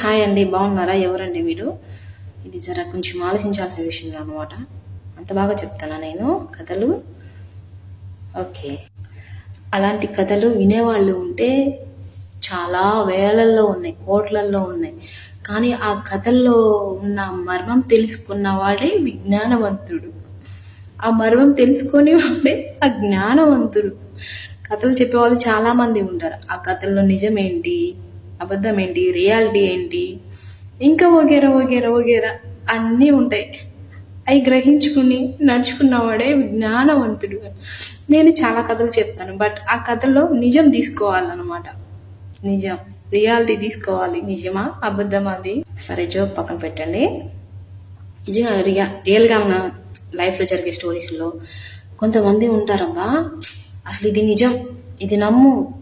Hi అండి బాగున్నారా? ఎవరండి మీరు? ఇది జర కొంచెం ఆలోచించాల్సిన విషయం అనమాట అంత బాగా చెప్తానా నేను? కథలు? ఓకే. అలాంటి కథలు వినేవాళ్ళు ఉంటే చాలా వేలల్లో ఉన్నాయి కోట్లల్లో ఉన్నాయి. కానీ ఆ కథల్లో ఉన్న మర్మం తెలుసుకున్న వాడే విజ్ఞానవంతుడు. ఆ మర్మం తెలుసుకొని వాడే ఆ జ్ఞానవంతుడు. కథలు చెప్పేవాళ్ళు చాలామంది ఉంటారు. ఆ కథల్లో నిజమేంటి? అబద్ధం ఏంటి రియాలిటీ ఏంటి? ఇంకా వగేరా వగేరా వగేరా అన్నీ ఉంటాయి. అవి గ్రహించుకుని నడుచుకున్నవాడే జ్ఞానవంతుడు నేను చాలా కథలు చెప్తాను బట్ ఆ కథలో నిజం తీసుకోవాలన్నమాట. నిజం. రియాలిటీ తీసుకోవాలి. నిజమా? అబద్ధమా అది? సరే జోక్ పక్కన పెట్టండి. నిజంగా రియా రియల్గా మన లైఫ్లో జరిగే స్టోరీస్లో కొంతమంది ఉంటారబ్బా. అసలు ఇది నిజం. ఇది నమ్ము.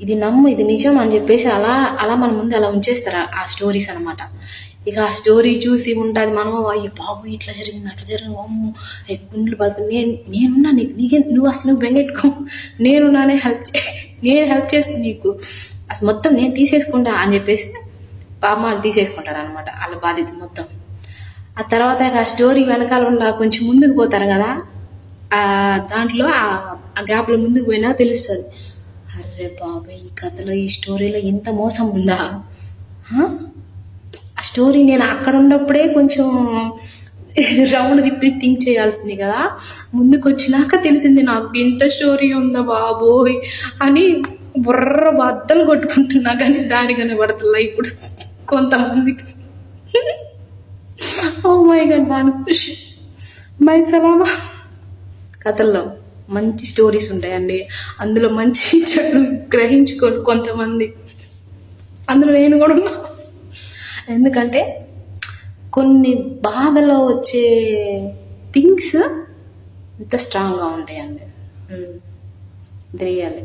ఇది నమ్ము ఇది నిజం అని చెప్పేసి అలా అలా మన ముందు అలా ఉంచేస్తారు ఆ స్టోరీస్ అనమాట ఇక ఆ స్టోరీ చూసి ఉంటుంది మనం అయ్యి బాబు ఇట్లా జరిగింది అట్లా జరిగింది అమ్ము గుండెలు బతుకు నేను నేనున్నా నీకు నీకే నువ్వు అసలు నువ్వు బెంగెట్టుకో నేనున్నానే హెల్ప్ చే నేను హెల్ప్ చేస్తాను నీకు. అసలు మొత్తం నేను తీసేసుకుంటా అని చెప్పేసి పాప వాళ్ళు తీసేసుకుంటారు అనమాట వాళ్ళ బాధ్యత మొత్తం. ఆ తర్వాత ఇక ఆ స్టోరీ వెనకాల ఉన్న కొంచెం ముందుకు పోతారు కదా దాంట్లో ఆ- ఆ గ్యాప్లో ముందుకు పోయినా తెలుస్తుంది. అరే బాబాయ్ ఈ కథలో ఈ స్టోరీలో ఇంత మోసం ఉందా ఆ స్టోరీ నేను అక్కడ ఉన్నప్పుడే కొంచెం రౌండ్ తిప్పి థింక్ చేయాల్సింది కదా. ముందుకు వచ్చినాక తెలిసింది నాకు ఇంత స్టోరీ ఉందా బాబోయ్ అని బుర్ర బద్దలు కొట్టుకుంటున్నా కానీ దాని కనబడుతున్నా ఇప్పుడు కొంతమందికి. ఓ మై గడ్ భానుష్ మై సలామా కథల్లో. మంచి స్టోరీస్ ఉంటాయండి. అందులో మంచి చెడు గ్రహించుకోరు కొంతమంది. అందులో నేను కూడా ఉన్నా. ఎందుకంటే కొన్ని బాధలో వచ్చే థింగ్స్ ఇంత స్ట్రాంగ్గా ఉంటాయండి. ఉమ్. ఇది